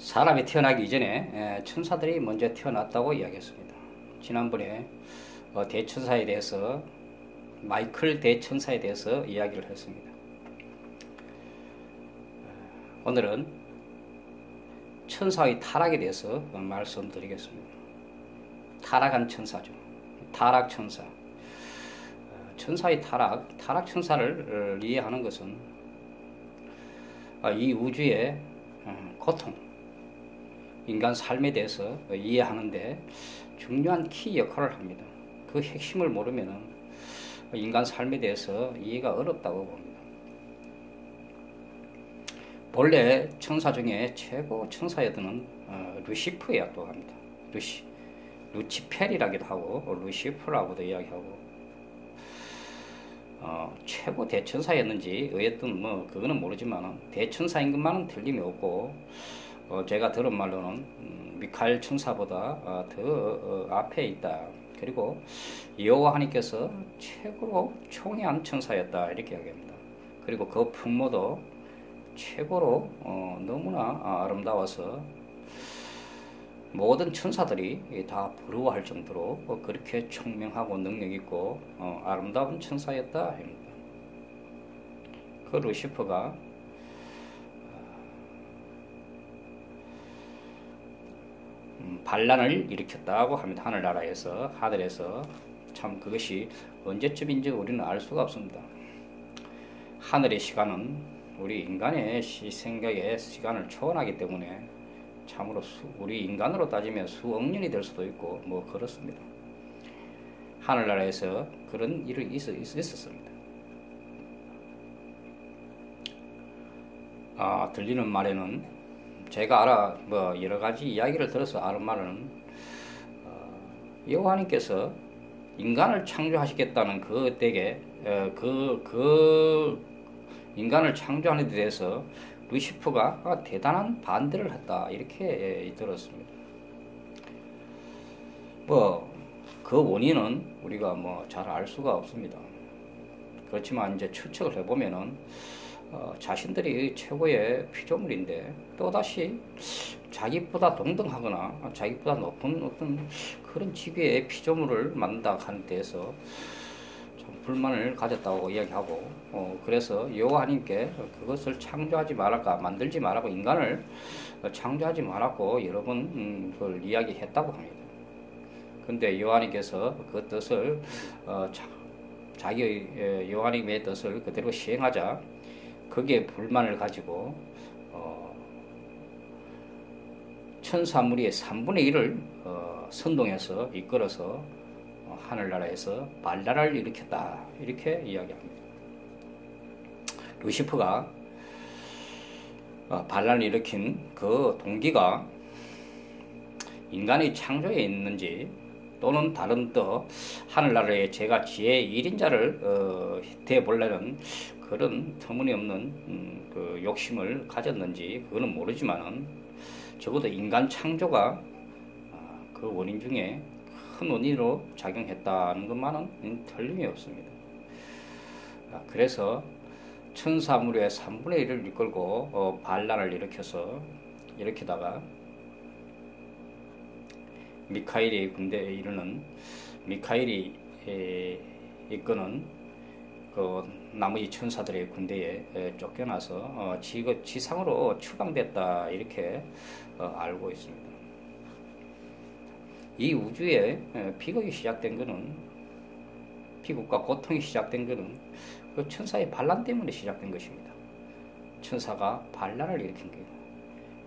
사람이 태어나기 이전에 예, 천사들이 먼저 태어났다고 이야기했습니다. 지난번에 어, 대천사에 대해서 마이클 대천사에 대해서 이야기를 했습니다. 오늘은 천사의 타락에 대해서 말씀드리겠습니다. 타락한 천사죠. 타락 천사. 어, 천사의 타락, 타락 천사를 어, 이해하는 것은 이 우주의 고통, 인간 삶에 대해서 이해하는데 중요한 키 역할을 합니다. 그 핵심을 모르면 인간 삶에 대해서 이해가 어렵다고 봅니다. 본래 천사 중에 최고 천사였던 어, 루시프였다고 합니다. 루시, 루치펠이라기도 하고 루시프라고도 이야기하고 어, 최고 대천사였는지 어쨌든 뭐 그거는 모르지만 대천사인 것만은 틀림이 없고 어, 제가 들은 말로는 음, 미카엘 천사보다 어, 더 어, 앞에 있다. 그리고 여호와 하나님께서 최고로 총애한 천사였다 이렇게 이야기합니다. 그리고 그 풍모도 최고로 어, 너무나 아름다워서 모든 천사들이 다 부러워할 정도로 그렇게 총명하고 능력 있고 어, 아름다운 천사였다 합니다. 그 루시퍼가 반란을 일으켰다고 합니다. 하늘나라에서 하늘에서 참 그것이 언제쯤인지 우리는 알 수가 없습니다. 하늘의 시간은 우리 인간의 생각의 시간을 초월하기 때문에 참으로 수, 우리 인간으로 따지면 수억 년이 될 수도 있고 뭐 그렇습니다. 하늘나라에서 그런 일이 있, 있, 있었습니다. 아, 들리는 말에는 제가 알아 뭐 여러 가지 이야기를 들어서 아는 말은 어, 여호와님께서 인간을 창조하시겠다는 그 때에 그그 그 인간을 창조하는 데 대해서 루시프가 대단한 반대를 했다 이렇게 들었습니다. 뭐 그 원인은 우리가 뭐 잘 알 수가 없습니다. 그렇지만 이제 추측을 해보면은 어, 자신들이 최고의 피조물인데 또다시 자기보다 동등하거나 자기보다 높은 어떤 그런 지위의 피조물을 만든다 하는 데에서 좀 불만을 가졌다고 이야기하고 어, 그래서 여호와님께 그것을 창조하지 말았까 만들지 말라고 인간을 창조하지 말았고 여러 번 음, 그걸 이야기했다고 합니다. 근데 여호와님께서 그 뜻을 어, 자, 자기 여호와님의 뜻을 그대로 시행하자 거기에 불만을 가지고 어, 천사무리의 3분의 1을 어, 선동해서 이끌어서 어, 하늘나라에서 반란을 일으켰다 이렇게 이야기합니다. 루시프가 어, 반란을 일으킨 그 동기가 인간의 창조에 있는지 또는 다른 또 하늘나라에 제가 지혜 1인자를 어, 대보려는 그런 터무니없는 음, 그 욕심을 가졌는지 그거는 모르지만은 적어도 인간 창조가 아, 그 원인 중에 큰 원인으로 작용했다는 것만은 틀림이 없습니다. 아, 그래서 천사무리의 3분의 1을 이끌고 어, 반란을 일으켜서 일으키다가 미카엘이 군대에 이르는 미카엘이 이끄는 그 나머지 천사들의 군대에 쫓겨나서 어, 지그 지상으로 추방됐다 이렇게 어, 알고 있습니다. 이 우주에 비극이 시작된 것은 비극과 고통이 시작된 것은 그 천사의 반란 때문에 시작된 것입니다. 천사가 반란을 일으킨 거예요.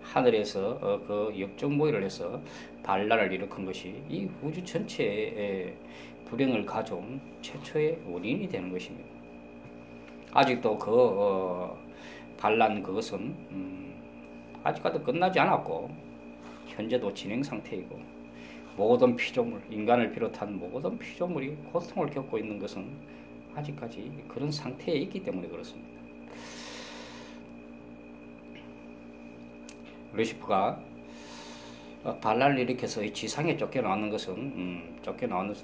하늘에서 어, 그 역정모의를 해서 반란을 일으킨 것이 이 우주 전체에 불행을 가져온 최초의 원인이 되는 것입니다. 아직도 그 어, 반란 그것은 음, 아직까지 끝나지 않았고 현재도 진행 상태이고 모든 피조물 인간을 비롯한 모든 피조물이 고통을 겪고 있는 것은 아직까지 그런 상태에 있기 때문에 그렇습니다. 루시프가 어, 반란을 일으켜서 지상에 쫓겨나는 것은 음, 쫓겨나는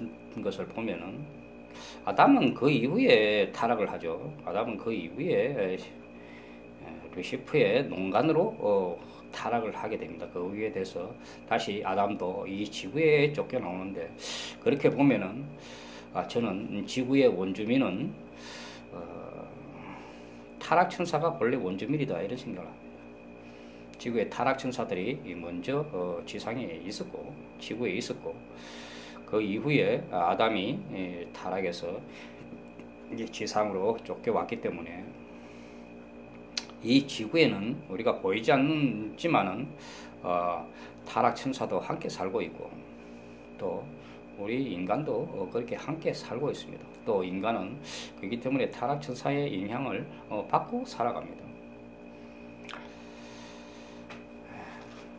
것을 보면은 아담은 그 이후에 타락을 하죠. 아담은 그 이후에 루시프의 농간으로 어, 타락을 하게 됩니다. 그 위에 대해서 다시 아담도 이 지구에 쫓겨 나오는데 그렇게 보면은 아, 저는 지구의 원주민은 어, 타락 천사가 본래 원주민이다 이런 생각을 합니다. 지구의 타락 천사들이 먼저 어, 지상에 있었고 지구에 있었고 그 이후에 아담이 예, 타락해서 지상으로 쫓겨왔기 때문에 이 지구에는 우리가 보이지 않지만은 어, 타락 천사도 함께 살고 있고 또 우리 인간도 어, 그렇게 함께 살고 있습니다. 또 인간은 그렇기 때문에 타락 천사의 영향을 어, 받고 살아갑니다.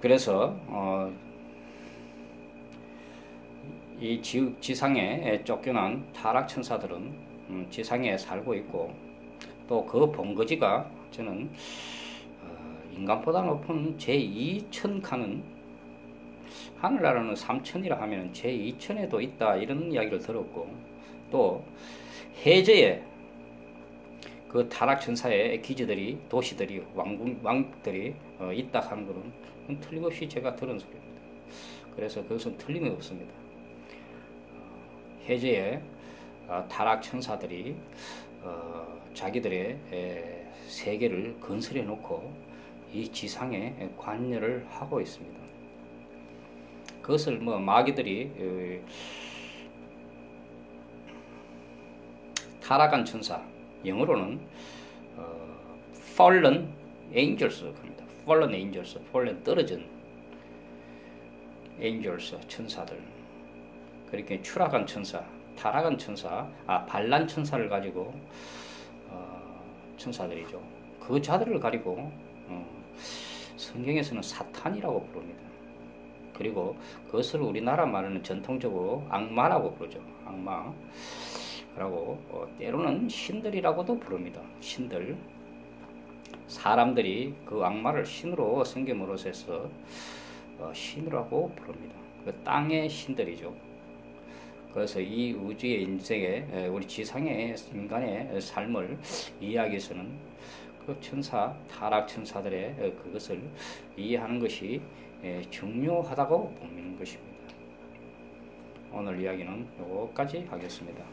그래서 어, 이 지, 지상에 쫓겨난 타락 천사들은 음, 지상에 살고 있고 또 그 본거지가 저는 인간보다 높은 제2천칸은 하늘나라는 3천이라 하면 제2천에도 있다 이런 이야기를 들었고 또 해저에 그 타락 천사의 기지들이 도시들이 왕국 왕들이 어, 있다 하는 것은 틀림없이 제가 들은 소리입니다. 그래서 그것은 틀림이 없습니다. 어, 해저에 어, 타락 천사들이 어, 자기들의 에, 세계를 건설해 놓고 이 지상에 관여를 하고 있습니다. 그것을 뭐 마귀들이 타락한 천사 영어로는 어, fallen angels 합니다. fallen angels, fallen 떨어진 angels 천사들 그렇게 추락한 천사, 타락한 천사, 아 반란 천사를 가지고 어, 천사들이죠. 그 자들을 가리고 어, 성경에서는 사탄이라고 부릅니다. 그리고 그것을 우리나라 말은 전통적으로 악마라고 부르죠. 악마. 라고 어, 때로는 신들이라고도 부릅니다. 신들. 사람들이 그 악마를 신으로 섬김으로써 해서 어, 신이라고 부릅니다. 그 땅의 신들이죠. 그래서 이 우주의 인생에 우리 지상의 인간의 삶을 이야기해서는 그 천사, 타락 천사들의 그것을 이해하는 것이 중요하다고 보는 것입니다. 오늘 이야기는 여기까지 하겠습니다.